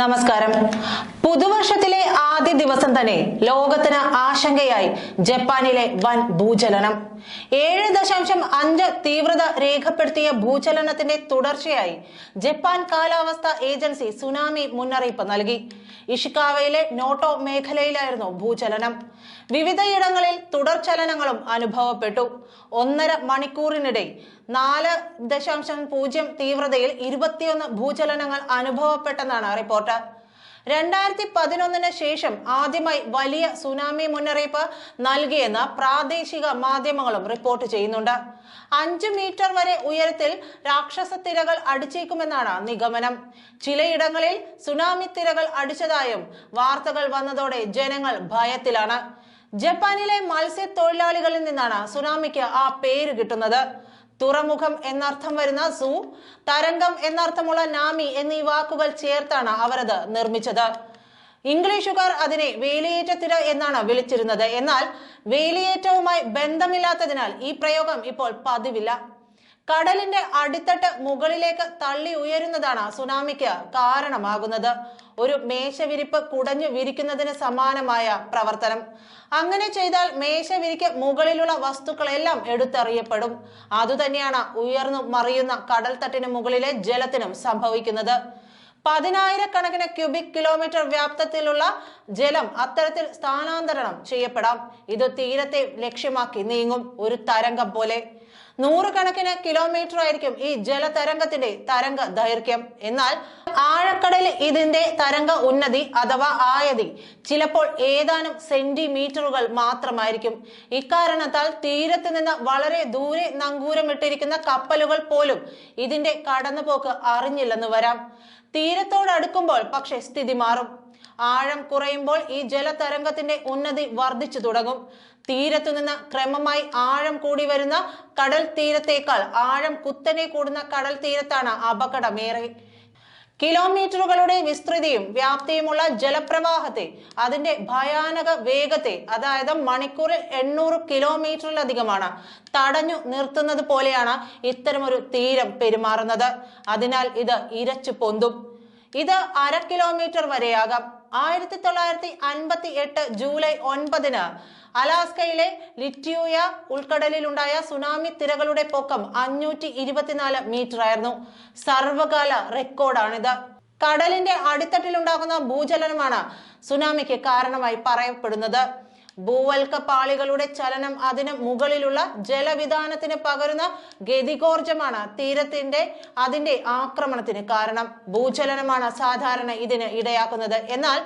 നമസ്കാരം. പുതുവർഷത്തിലെ ആദ്യ ദിവസം തന്നെ ലോകത്തിന് ആശങ്കയായി ജപ്പാനിലെ വൻ ഭൂചലനം. ഏഴ് ദശാംശം അഞ്ച് തീവ്രത രേഖപ്പെടുത്തിയ ഭൂചലനത്തിന്റെ തുടർച്ചയായി ജപ്പാൻ കാലാവസ്ഥ ഏജൻസി സുനാമി മുന്നറിയിപ്പ് നൽകി. ഇഷിക്കാവയിലെ നോട്ടോ മേഖലയിലായിരുന്നു ഭൂചലനം. വിവിധയിടങ്ങളിൽ തുടർചലനങ്ങളും അനുഭവപ്പെട്ടു. ഒന്നര മണിക്കൂറിനിടെ നാല് ദശാംശം പൂജ്യം തീവ്രതയിൽ ഇരുപത്തിയൊന്ന് ഭൂചലനങ്ങൾ അനുഭവപ്പെട്ടെന്നാണ് റിപ്പോർട്ട്. രണ്ടായിരത്തി പതിനൊന്നിന് ശേഷം ആദ്യമായി വലിയ സുനാമി മുന്നറിയിപ്പ് നൽകിയെന്ന് പ്രാദേശിക മാധ്യമങ്ങളും റിപ്പോർട്ട് ചെയ്യുന്നുണ്ട്. അഞ്ച് മീറ്റർ വരെ ഉയരത്തിൽ രാക്ഷസ തിരകൾ അടിച്ചേക്കുമെന്നാണ് നിഗമനം. ചിലയിടങ്ങളിൽ സുനാമി തിരകൾ അടിച്ചതായും വാർത്തകൾ വന്നതോടെ ജനങ്ങൾ ഭയത്തിലാണ്. ജപ്പാനിലെ മത്സ്യത്തൊഴിലാളികളിൽ നിന്നാണ് സുനാമിക്ക് ആ പേര് കിട്ടുന്നത്. തുറമുഖം എന്നർത്ഥം വരുന്ന സു തരംഗം എന്നർത്ഥമുള്ള നാമി എന്നീ വാക്കുകൾ ചേർത്താണ് അവരത് നിർമ്മിച്ചത്. ഇംഗ്ലീഷുകാർ അതിനെ വേലിയേറ്റത്തിര എന്നാണ് വിളിച്ചിരുന്നത്. എന്നാൽ വേലിയേറ്റവുമായി ബന്ധമില്ലാത്തതിനാൽ ഈ പ്രയോഗം ഇപ്പോൾ പതിവില്ല. കടലിന്റെ അടിത്തട്ട് മുകളിലേക്ക് തള്ളി ഉയരുന്നതാണ് സുനാമിക്ക് കാരണമാകുന്നത്. ഒരു മേശവിരിപ്പ് കുടഞ്ഞു വിരിക്കുന്നതിന് സമാനമായ പ്രവർത്തനം. അങ്ങനെ ചെയ്താൽ മേശവിരിക്ക് മുകളിലുള്ള വസ്തുക്കളെല്ലാം എടുത്തെറിയപ്പെടും. അതുതന്നെയാണ് ഉയർന്നു മറിയുന്ന കടൽത്തട്ടിന് മുകളിലെ ജലത്തിനും സംഭവിക്കുന്നത്. പതിനായിരക്കണക്കിന് ക്യൂബിക് കിലോമീറ്റർ വ്യാപ്തത്തിലുള്ള ജലം അത്തരത്തിൽ സ്ഥാനാന്തരണം ചെയ്യപ്പെടാം. ഇത് തീരത്തെ ലക്ഷ്യമാക്കി നീങ്ങും ഒരു തരംഗം പോലെ. നൂറുകണക്കിന് കിലോമീറ്റർ ആയിരിക്കും ഈ ജലതരംഗത്തിന്റെ തരംഗ ദൈർഘ്യം. എന്നാൽ ആഴക്കടലിൽ ഇതിന്റെ തരംഗ ഉന്നതി അഥവാ ആയതി ചിലപ്പോൾ ഏതാനും സെന്റിമീറ്ററുകൾ മാത്രമായിരിക്കും. ഇക്കാരണത്താൽ തീരത്ത് നിന്ന് വളരെ ദൂരെ നങ്കൂരമിട്ടിരിക്കുന്ന കപ്പലുകൾ പോലും ഇതിന്റെ കടന്നുപോക്ക് അറിഞ്ഞില്ലെന്ന് വരാം. തീരത്തോടടുക്കുമ്പോൾ പക്ഷെ സ്ഥിതി മാറും. ആഴം കുറയുമ്പോൾ ഈ ജലതരംഗത്തിന്റെ ഉന്നതി വർദ്ധിച്ചു തുടങ്ങും. തീരത്തു നിന്ന് ക്രമമായി ആഴം കൂടി വരുന്ന കടൽ തീരത്തേക്കാൾ ആഴം കുത്തനെ കൂടുന്ന കടൽ തീരത്താണ് അപകടമേറെ. കിലോമീറ്ററുകളുടെ വിസ്തൃതിയും വ്യാപ്തിയുമുള്ള ജലപ്രവാഹത്തെ അതിന്റെ ഭയാനക വേഗത്തെ അതായത് മണിക്കൂറിൽ എണ്ണൂറ് കിലോമീറ്ററിലധികമാണ് തടഞ്ഞു നിർത്തുന്നത് പോലെയാണ് ഇത്തരമൊരു തീരം പെരുമാറുന്നത്. അതിനാൽ ഇത് ഇരച്ചു പൊന്തും. ഇത് അര കിലോമീറ്റർ വരെയാകാം. ആയിരത്തി തൊള്ളായിരത്തി അൻപത്തി എട്ട് ജൂലൈ ഒൻപതിന് അലാസ്കയിലെ ലിറ്റ്യൂയ ഉൾക്കടലിലുണ്ടായ സുനാമി തിരകളുടെ പൊക്കം അഞ്ഞൂറ്റി ഇരുപത്തിനാല് മീറ്റർ ആയിരുന്നു. സർവകാല റെക്കോർഡാണിത്. കടലിന്റെ അടിത്തട്ടിലുണ്ടാകുന്ന ഭൂചലനമാണ് സുനാമിക്ക് കാരണമായി പറയപ്പെടുന്നത്. ഭൂവൽക്ക പാളികളുടെ ചലനം അതിന് മുകളിലുള്ള ജലവിധാനത്തിന് പകരുന്ന ഗതികോർജമാണ് തീരത്തിന്റെ അതിന്റെ ആക്രമണത്തിന് കാരണം. ഭൂചലനമാണ് സാധാരണ ഇതിന് ഇടയാക്കുന്നത്. എന്നാൽ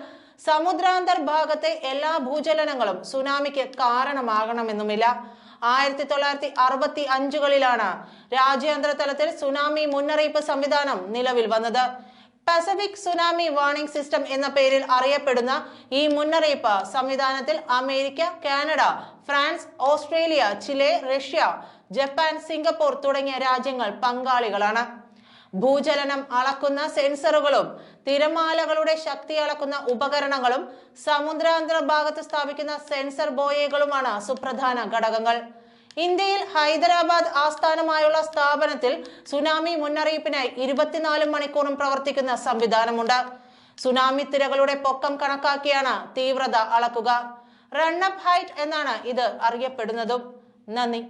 സമുദ്രാന്തർ ഭാഗത്തെ എല്ലാ ഭൂചലനങ്ങളും സുനാമിക്ക് കാരണമാകണമെന്നുമില്ല. ആയിരത്തി തൊള്ളായിരത്തി അറുപത്തി അഞ്ചുകളിലാണ് രാജ്യാന്തര തലത്തിൽ സുനാമി മുന്നറിയിപ്പ് സംവിധാനം നിലവിൽ വന്നത്. പസഫിക് സുനാമി വാർണിംഗ് സിസ്റ്റം എന്ന പേരിൽ അറിയപ്പെടുന്ന ഈ മുന്നറിയിപ്പ് സംവിധാനത്തിൽ America Canada France Australia Chile Russia Japan Singapore തുടങ്ങിയ രാജ്യങ്ങൾ പങ്കാളികളാണ്. ഭൂചലനം അളക്കുന്ന സെൻസറുകളും തിരമാലകളുടെ ശക്തി അളക്കുന്ന ഉപകരണങ്ങളും സമുദ്രാന്തര ഭാഗത്ത് സ്ഥാപിക്കുന്ന സെൻസർ ബോയകളുമാണ് സുപ്രധാന ഘടകങ്ങൾ. ഇന്ത്യയിൽ ഹൈദരാബാദ് ആസ്ഥാനമായുള്ള സ്ഥാപനത്തിൽ സുനാമി മുന്നറിയിപ്പിനായി ഇരുപത്തിനാല് മണിക്കൂറും പ്രവർത്തിക്കുന്ന സംവിധാനമുണ്ട്. സുനാമി തിരകളുടെ പൊക്കം കണക്കാക്കിയാണ് തീവ്രത അളക്കുക. റണ്ണപ്പ് ഹൈറ്റ് എന്നാണ് ഇത് അറിയപ്പെടുന്നതും. നന്ദി.